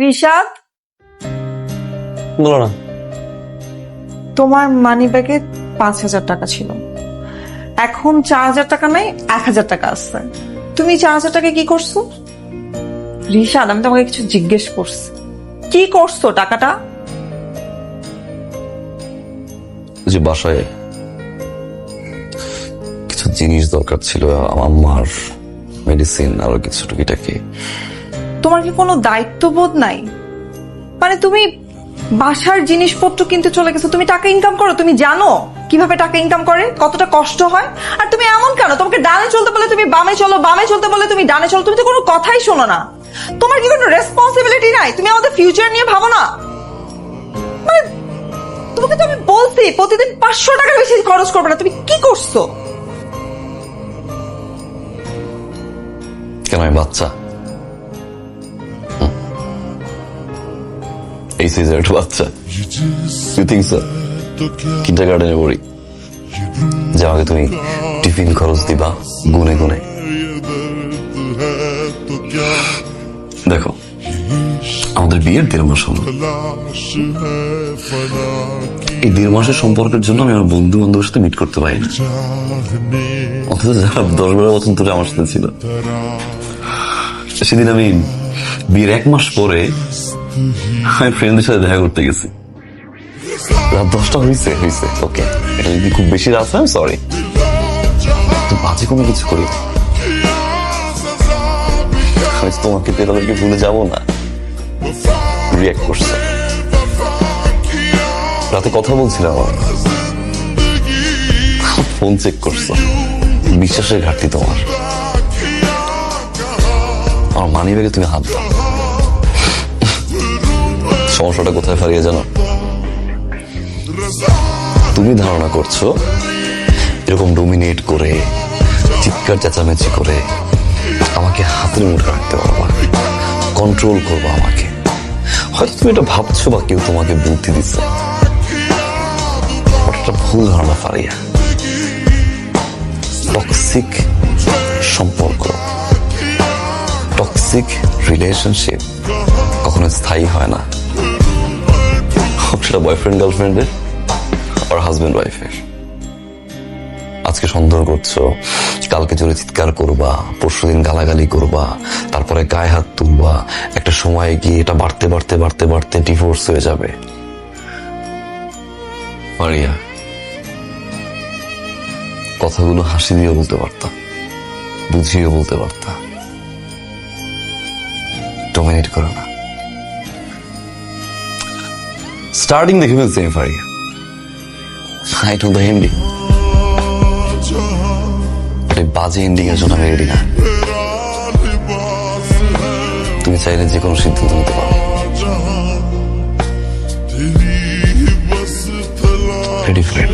রিশাদ? বলো না। তোমার মানি ব্যাগে পাঁচ হাজার টাকা ছিল। এখন চার হাজার টাকা নাই এক হাজার টাকা আসছে তুমি চার হাজার টাকা কি করছ? রিশাদ আমি তোমাকে কিছু জিজ্ঞেস করছি। কি করছ টাকাটা? যে বাসায় কিছু জিনিস দরকার ছিল আমার মার মেডিসিন আরও কিছু টুকিটাকি। তোমার কি কোনো দায়িত্ববোধ নাই? মানে তুমি বাসার জিনিসপত্র কিনতে চলে গেছো, তুমি টাকা ইনকাম করো, তুমি জানো কীভাবে টাকা ইনকাম করে, কতটা কষ্ট হয়? আর তুমি এমন কেন? তোমাকে ডানে চলতে বলে তুমি বামে চলো, বামে চলতে বলে তুমি ডানে চলো, তুমি তো কোনো কথাই শোনো না। তোমার কি কোনো রেসপন্সিবিলিটি নাই? তুমি আমাদের ফিউচার নিয়ে ভাবো না? মানে তোমাকে তো আমি বলছি, প্রতিদিন পাঁচশো টাকা বেশি খরচ করবে না, তুমি কি করছ? কেন বাচ্চা? এই সাইজের একটা বাচ্চা ইউ থিঙ্ক স্যার কিন্টার গার্ডেনে পড়ি যে আমাকে তুমি টিফিন খরচ দিবা, গুনে গুনে। দেখো, আমাদের বিয়ের দেড় মাস এই দেড় মাসের সম্পর্কের জন্য আমি আমার বন্ধু বান্ধবের সাথে মিট করতে পারি অথচ যারা দশ বারো বছর ধরে আমার সাথে ছিল। সেদিন আমি বিয়ের এক মাস পরে আমি ফ্রেন্ডদের সাথে দেখা করতে গেছি। রাত দশটা হয়েছে হয়েছে ওকে এটা যদি খুব বেশি রাত হয় সরি বাজে কোনো কিছু করি। আমি তোমাকে তো এরকম ভুলে যাব না। রিয়াক্ট করছে। রাতে কথা বলছিলাম আমার। ফোন চেক করছ। বিশ্বাসের ঘাটতি তোমার। আমার মানি ব্যাগে তুমি হাত দাও। সমস্যাটা কোথায় ফারিয়ে জানো? তুমি ধারণা করছ, এরকম ডোমিনেট করে, চিৎকার চেঁচামেচি করে, আমাকে হাতের মুঠে রাখতে পারবা কন্ট্রোল করব আমাকে। হয়তো তুমি এটা ভাবছ বা কেউ তোমাকে বুদ্ধি দিচ্ছে। ওটা ভুল ধারণা, ফারিয়া। টক্সিক সম্পর্ক। টক্সিক রিলেশনশিপ কখনো স্থায়ী হয় না। সেটা বয়ফ্রেন্ড গার্লফ্রেন্ডের আর হাজব্যান্ড ওয়াইফের আজকে সন্দেহ করছ, কালকে জোরে চিৎকার করবা পরশুদিন গালাগালি করবা, তারপরে গায়ে হাত তুলবা, একটা সময় গিয়ে এটা বাড়তে বাড়তে বাড়তে বাড়তে ডিভোর্স হয়ে যাবে। মারিয়া, কথাগুলো হাসি দিয়ে বলতে পারতাম বুঝিয়ে বলতে পারতাম ডোমিনেট করো না। স্টার্টিং দেখে ফেলছে আই টু দ্য এই বাজে এন্ডিং এর জন্য রেডি না। তুমি চাইলে যে কোনো সিদ্ধান্ত নিতে পারো। Ready for